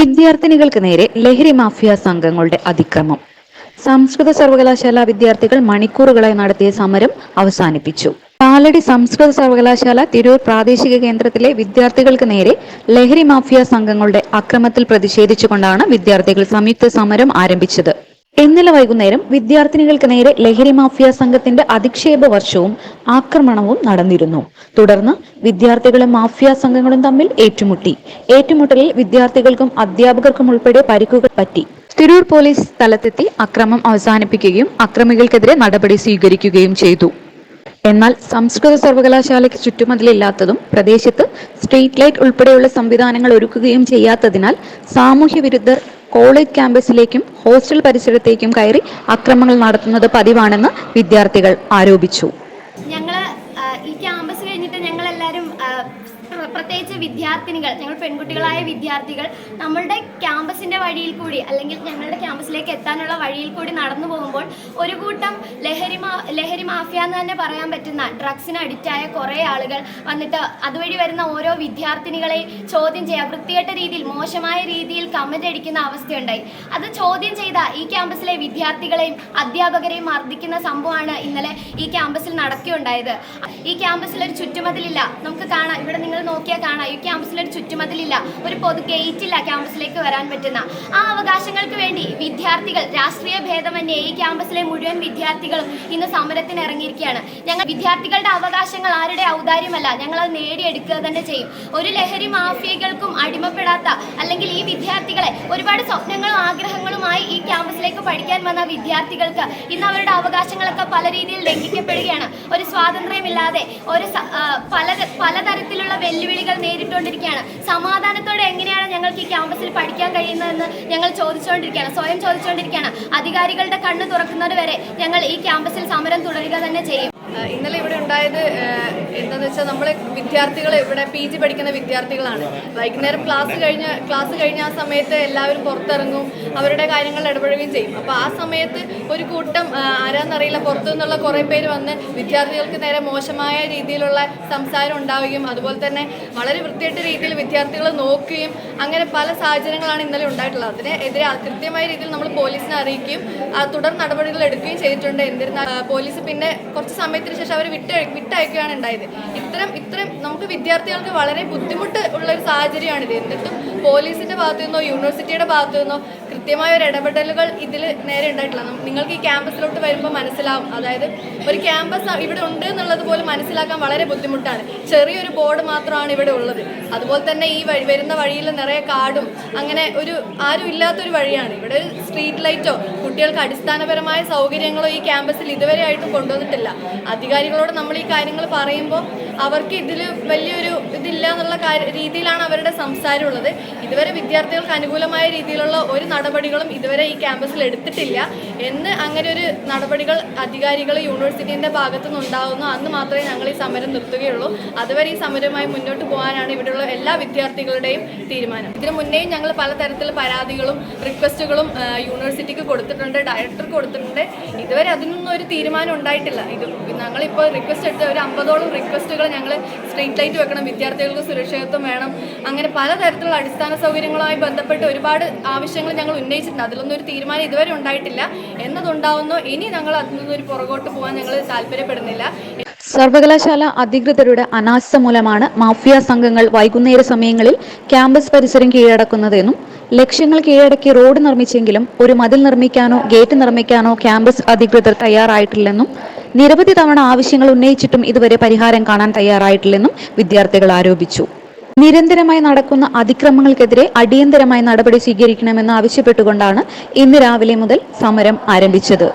വിദ്യാർത്ഥിനികൾക്ക് നേരെ ലഹരി മാഫിയ സംഘങ്ങളുടെ അതിക്രമം. സംസ്കൃത സർവകലാശാല വിദ്യാർത്ഥികൾ മണിക്കൂറുകളായി നടത്തിയ സമരം അവസാനിപ്പിച്ചു. പാലടി സംസ്കൃത സർവകലാശാല തിരൂർ പ്രാദേശിക കേന്ദ്രത്തിലെ വിദ്യാർത്ഥികൾക്ക് നേരെ ലഹരി മാഫിയ സംഘങ്ങളുടെ അക്രമത്തിൽ പ്രതിഷേധിച്ചുകൊണ്ടാണ് വിദ്യാർത്ഥികൾ സംയുക്ത സമരം ആരംഭിച്ചത്. ഇന്നലെ വൈകുന്നേരം വിദ്യാർത്ഥിനികൾക്ക് നേരെ ലഹരി മാഫിയ സംഘത്തിന്റെ അധിക്ഷേപ വർഷവും ആക്രമണവും നടന്നിരുന്നു. തുടർന്ന് വിദ്യാർത്ഥികളും മാഫിയ സംഘങ്ങളും തമ്മിൽ ഏറ്റുമുട്ടി. ഏറ്റുമുട്ടലിൽ വിദ്യാർത്ഥികൾക്കും അധ്യാപകർക്കും ഉൾപ്പെടെ പരിക്കുകൾ പറ്റി. തിരൂർ പോലീസ് സ്ഥലത്തെത്തി അക്രമം അവസാനിപ്പിക്കുകയും അക്രമികൾക്കെതിരെ നടപടി സ്വീകരിക്കുകയും ചെയ്തു. എന്നാൽ സംസ്കൃത സർവകലാശാലയ്ക്ക് ചുറ്റുമതിലില്ലാത്തതും പ്രദേശത്ത് സ്ട്രീറ്റ് ലൈറ്റ് ഉൾപ്പെടെയുള്ള സംവിധാനങ്ങൾ ഒരുക്കുകയും ചെയ്യാത്തതിനാൽ സാമൂഹ്യ വിരുദ്ധർ കോളേജ് ക്യാമ്പസിലേക്കും ഹോസ്റ്റൽ പരിസരത്തേക്കും കയറി അക്രമങ്ങൾ നടത്തുന്നത് പതിവാണെന്ന് വിദ്യാർത്ഥികൾ ആരോപിച്ചു. പ്രത്യേകിച്ച് വിദ്യാർത്ഥിനികൾ ഞങ്ങൾ പെൺകുട്ടികളായ വിദ്യാർത്ഥികൾ നമ്മളുടെ ക്യാമ്പസിന്റെ വഴിയിൽ കൂടി അല്ലെങ്കിൽ ഞങ്ങളുടെ ക്യാമ്പസിലേക്ക് എത്താനുള്ള വഴിയിൽ കൂടി നടന്നു പോകുമ്പോൾ ഒരു കൂട്ടം ലഹരി ലഹരി മാഫിയ എന്ന് തന്നെ പറയാൻ പറ്റുന്ന ഡ്രഗ്സിന് അഡിക്റ്റായ കുറേ ആളുകൾ വന്നിട്ട് അതുവഴി വരുന്ന ഓരോ വിദ്യാർത്ഥിനികളെ ചോദ്യം ചെയ്യുക. വൃത്തികെട്ട രീതിയിൽ മോശമായ രീതിയിൽ കമന്റ് അടിക്കുന്ന അവസ്ഥയുണ്ടായി. അത് ചോദ്യം ചെയ്ത ഈ ക്യാമ്പസിലെ വിദ്യാർത്ഥികളെയും അധ്യാപകരെയും മർദ്ദിക്കുന്ന സംഭവമാണ് ഇന്നലെ ഈ ക്യാമ്പസിൽ നടക്കുകയുണ്ടായത്. ഈ ക്യാമ്പസിൽ ഒരു ചുറ്റുമതിലില്ല. നമുക്ക് കാണാം. ഇവിടെ നിങ്ങൾ നോക്കിയാൽ കാണാം. ഈ ക്യാമ്പസിലൊരു ചുറ്റുമതിലില്ല. ഒരു പൊതു ഗേറ്റില്ല ക്യാമ്പസിലേക്ക് വരാൻ പറ്റുന്ന. ആ അവകാശങ്ങൾക്ക് വേണ്ടി വിദ്യാർത്ഥികൾ രാഷ്ട്രീയ ഭേദമന്യേ ഈ ക്യാമ്പസിലെ മുഴുവൻ വിദ്യാർത്ഥികളും ഇന്ന് സമരത്തിന് ഇറങ്ങിയിരിക്കുകയാണ്. ഞങ്ങൾ വിദ്യാർത്ഥികളുടെ അവകാശങ്ങൾ ആരുടെ ഔദാര്യമല്ല. ഞങ്ങൾ അത് നേടിയെടുക്കുക തന്നെ ചെയ്യും. ഒരു ലഹരി മാഫിയകൾക്കും അടിമപ്പെടാത്ത അല്ലെങ്കിൽ ഈ വിദ്യാർത്ഥികളെ ഒരുപാട് സ്വപ്നങ്ങളും ആഗ്രഹങ്ങളുമായി ഈ ക്യാമ്പസിലേക്ക് പഠിക്കാൻ വന്ന വിദ്യാർത്ഥികൾക്ക് ഇന്ന് അവരുടെ അവകാശങ്ങളൊക്കെ പല രീതിയിൽ ലംഘിക്കപ്പെടുകയാണ്. ഒരു സ്വാതന്ത്ര്യമില്ലാതെ ഒരു പല പലതരത്തിലുള്ള വെല്ലുവിളികൾ നേരിട്ടുകൊണ്ടിരിക്കുകയാണ്. സമാധാനത്തോടെ എങ്ങനെയാണ് ഞങ്ങൾക്ക് ഈ ക്യാമ്പസിൽ പഠിക്കാൻ കഴിയുന്നതെന്ന് ഞങ്ങൾ ചോദിച്ചുകൊണ്ടിരിക്കുകയാണ്. സ്വയം ചോദിച്ചുകൊണ്ടിരിക്കുകയാണ്. അധികാരികളുടെ കണ്ണ് തുറക്കുന്നത് വരെ ഞങ്ങൾ ഈ ക്യാമ്പസിൽ സമരം തുടരുക തന്നെ ചെയ്യും. ഇന്നലെ ഇവിടെ ഉണ്ടായത് ആഹ് എന്താന്ന് വെച്ചാൽ നമ്മൾ വിദ്യാർത്ഥികൾ ഇവിടെ പി ജി പഠിക്കുന്ന വിദ്യാർത്ഥികളാണ്. വൈകുന്നേരം ക്ലാസ് കഴിഞ്ഞ ക്ലാസ് കഴിഞ്ഞ ആ സമയത്ത് എല്ലാവരും പുറത്തിറങ്ങും അവരുടെ കാര്യങ്ങളിൽ ഇടപെടുകയും ചെയ്യും. അപ്പോൾ ആ സമയത്ത് ഒരു കൂട്ടം ആരാന്നറിയില്ല പുറത്തു നിന്നുള്ള കുറേ പേര് വന്ന് വിദ്യാർത്ഥികൾക്ക് നേരെ മോശമായ രീതിയിലുള്ള സംസാരം ഉണ്ടാവുകയും അതുപോലെ തന്നെ വളരെ വൃത്തിയായിട്ട രീതിയിൽ വിദ്യാർത്ഥികൾ നോക്കുകയും അങ്ങനെ പല സാഹചര്യങ്ങളാണ് ഇന്നലെ ഉണ്ടായിട്ടുള്ളത്. അതിനെതിരെ കൃത്യമായ രീതിയിൽ നമ്മൾ പോലീസിനെ അറിയിക്കുകയും തുടർ നടപടികൾ എടുക്കുകയും ചെയ്തിട്ടുണ്ട്. എന്നിരുന്നാൽ പോലീസ് പിന്നെ കുറച്ച് സമയത്തിന് ശേഷം അവർ വിട്ട് വിട്ടയക്കുകയാണ് ഉണ്ടായത്. ഇത്തരം ഇത്തരം നമുക്ക് വിദ്യാർത്ഥികൾക്ക് വളരെ ബുദ്ധിമുട്ട് ഉള്ള ഒരു സാഹചര്യമാണിത് എന്നിട്ടും പോലീസിന്റെ ഭാഗത്തു നിന്നോ യൂണിവേഴ്സിറ്റിയുടെ ഭാഗത്തു നിന്നോ കൃത്യമായ ഒരു ഇടപെടലുകൾ ഇതിൽ നേരെ ഉണ്ടായിട്ടില്ല. നിങ്ങൾക്ക് ഈ ക്യാമ്പസിലോട്ട് വരുമ്പോൾ മനസ്സിലാവും. അതായത് ഒരു ക്യാമ്പസ് ഇവിടെ ഉണ്ട് എന്നുള്ളത് പോലും മനസ്സിലാക്കാൻ വളരെ ബുദ്ധിമുട്ടാണ്. ചെറിയൊരു ബോർഡ് മാത്രമാണ് ഇവിടെ ഉള്ളത്. അതുപോലെ തന്നെ ഈ വഴി വരുന്ന വഴിയിൽ നിറയെ കാടും അങ്ങനെ ഒരു ആരും ഇല്ലാത്തൊരു വഴിയാണ്. ഇവിടെ സ്ട്രീറ്റ് ലൈറ്റോ കുട്ടികൾക്ക് അടിസ്ഥാനപരമായ സൗകര്യങ്ങളോ ഈ ക്യാമ്പസിൽ ഇതുവരെ ആയിട്ടും കൊണ്ടുവന്നിട്ടില്ല. അധികാരികളോട് നമ്മൾ ഈ കാര്യങ്ങൾ പറയുമ്പോൾ അവർക്ക് ഇതിൽ വലിയൊരു ഇതില്ല എന്നുള്ള രീതിയിലാണ് അവരുടെ സംസാരമുള്ളത്. ഇതുവരെ വിദ്യാർത്ഥികൾക്ക് അനുകൂലമായ രീതിയിലുള്ള ഒരു നടപടികളും ഇതുവരെ ഈ ക്യാമ്പസിൽ എടുത്തിട്ടില്ല. എന്ന് അങ്ങനെ ഒരു നടപടികൾ അധികാരികൾ യൂണിവേഴ്സിറ്റീന്റെ ഭാഗത്തു നിന്നുണ്ടാകുന്നു അന്ന് മാത്രമേ ഞങ്ങൾ ഈ സമരം നിർത്തുകയുള്ളൂ. അതുവരെ ഈ സമരവുമായി മുന്നോട്ട് പോകാനാണ് ഇവിടെയുള്ള എല്ലാ വിദ്യാർത്ഥികളുടെയും തീരുമാനം. ഇതിനു മുന്നേയും ഞങ്ങൾ പലതരത്തിൽ പരാതികളും റിക്വസ്റ്റുകളും യൂണിവേഴ്സിറ്റിക്ക് കൊടുത്തിട്ടുണ്ട് ഡയറക്ടർ കൊടുത്തിട്ടുണ്ട്. ഇതുവരെ അതിനൊന്നും ഒരു തീരുമാനം ഉണ്ടായിട്ടില്ല. ഇത് ഞങ്ങളിപ്പോൾ റിക്വസ്റ്റ് എടുത്ത ഒരു അമ്പതോളം റിക്വസ്റ്റുകൾ ഞങ്ങൾ സ്ട്രീറ്റ് ലൈറ്റ് വെക്കണം വിദ്യാർത്ഥികൾക്ക് സുരക്ഷിതത്വം വേണം അങ്ങനെ പലതരത്തിലുള്ള അടിസ്ഥാന സൗകര്യങ്ങളുമായി ബന്ധപ്പെട്ട് ഒരുപാട് ആവശ്യങ്ങൾ ഞങ്ങൾ ഉന്നയിച്ചിട്ടുണ്ട്. അതിലൊന്നും ഒരു തീരുമാനം ഇതുവരെ ഉണ്ടായിട്ടില്ല. എന്നതുണ്ടാവുന്നു ഇനി ഞങ്ങൾ അതിൽ നിന്നൊരു പുറകോട്ട് പോകാൻ ഞങ്ങൾ താല്പര്യപ്പെടുന്നില്ല. സർവകലാശാല അധികൃതരുടെ അനാസ്ഥ മൂലമാണ് മാഫിയ സംഘങ്ങൾ വൈകുന്നേര സമയങ്ങളിൽ ക്യാമ്പസ് പരിസരം കീഴടക്കുന്നതെന്നും ലക്ഷ്യങ്ങൾ കീഴടക്കി റോഡ് നിർമ്മിച്ചെങ്കിലും ഒരു മതിൽ നിർമ്മിക്കാനോ ഗേറ്റ് നിർമ്മിക്കാനോ ക്യാമ്പസ് അധികൃതർ തയ്യാറായിട്ടില്ലെന്നും നിരവധി തവണ ആവശ്യങ്ങൾ ഉന്നയിച്ചിട്ടും ഇതുവരെ പരിഹാരം കാണാൻ തയ്യാറായിട്ടില്ലെന്നും വിദ്യാർത്ഥികൾ ആരോപിച്ചു. നിരന്തരമായി നടക്കുന്ന അതിക്രമങ്ങൾക്കെതിരെ അടിയന്തരമായി നടപടി സ്വീകരിക്കണമെന്ന് ആവശ്യപ്പെട്ടുകൊണ്ടാണ് ഇന്ന് രാവിലെ മുതൽ സമരം ആരംഭിച്ചത്.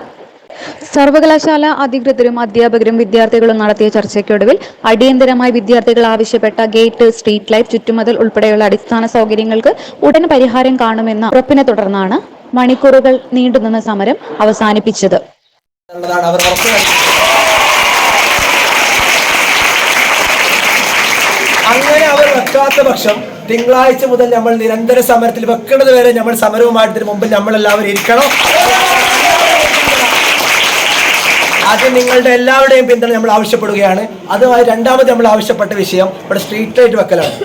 സർവകലാശാല അധികൃതരും അധ്യാപകരും വിദ്യാർത്ഥികളും നടത്തിയ ചർച്ചയ്ക്കൊടുവിൽ അടിയന്തരമായി വിദ്യാർത്ഥികൾ ആവശ്യപ്പെട്ട ഗേറ്റ് സ്ട്രീറ്റ് ലൈറ്റ് ചുറ്റുമതിൽ ഉൾപ്പെടെയുള്ള അടിസ്ഥാന സൗകര്യങ്ങൾക്ക് ഉടൻ പരിഹാരം കാണുമെന്ന ഉറപ്പിനെ തുടർന്നാണ് മണിക്കൂറുകൾ നീണ്ടുനിന്ന സമരം അവസാനിപ്പിച്ചത്. അങ്ങനെ അവർ വെക്കാത്ത പക്ഷം തിങ്കളാഴ്ച മുതൽ നമ്മൾ നിരന്തര സമരത്തിൽ വെക്കുന്നത് വരെ നമ്മൾ സമരവുമായിട്ടതിന് മുമ്പിൽ നമ്മൾ എല്ലാവരും ഇരിക്കണം. ആദ്യം നിങ്ങളുടെ എല്ലാവരുടെയും പിന്തുണ നമ്മൾ ആവശ്യപ്പെടുകയാണ്. അതുമായി രണ്ടാമത് നമ്മൾ ആവശ്യപ്പെട്ട വിഷയം ഇവിടെ സ്ട്രീറ്റ് ലൈറ്റ് വെക്കലാണ്.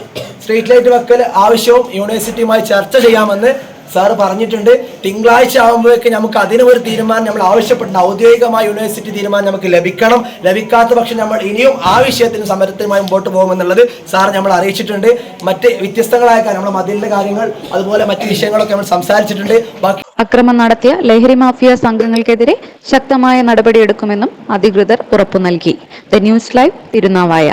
സ്ട്രീറ്റ് ലൈറ്റ് വെക്കൽ ആവശ്യവും യൂണിവേഴ്സിറ്റിയുമായി ചർച്ച ചെയ്യാമെന്ന് സാറ് പറഞ്ഞിട്ടുണ്ട്. തിങ്കളാഴ്ച ആകുമ്പോഴേക്ക് നമുക്ക് അതിന് ഒരു തീരുമാനം നമ്മൾ ആവശ്യപ്പെടുന്ന ഔദ്യോഗികമായ യൂണിവേഴ്സിറ്റി തീരുമാനം നമുക്ക് ലഭിക്കണം. ലഭിക്കാത്ത പക്ഷം നമ്മൾ ഇനിയും ആ വിഷയത്തിന് സമരത്തിനുമായി മുമ്പോട്ട് പോകുമെന്നുള്ളത് സാർ നമ്മൾ അറിയിച്ചിട്ടുണ്ട്. മറ്റ് വ്യത്യസ്തങ്ങളായ കാര്യം നമ്മുടെ മതിലിന്റെ കാര്യങ്ങൾ അതുപോലെ മറ്റ് വിഷയങ്ങളൊക്കെ നമ്മൾ സംസാരിച്ചിട്ടുണ്ട്. ബാക്കി അക്രമം നടത്തിയ ലഹരി മാഫിയ സംഘങ്ങൾക്കെതിരെ ശക്തമായ നടപടിയെടുക്കുമെന്നും അധികൃതർ ഉറപ്പു നൽകി. The news live Thirunavaya.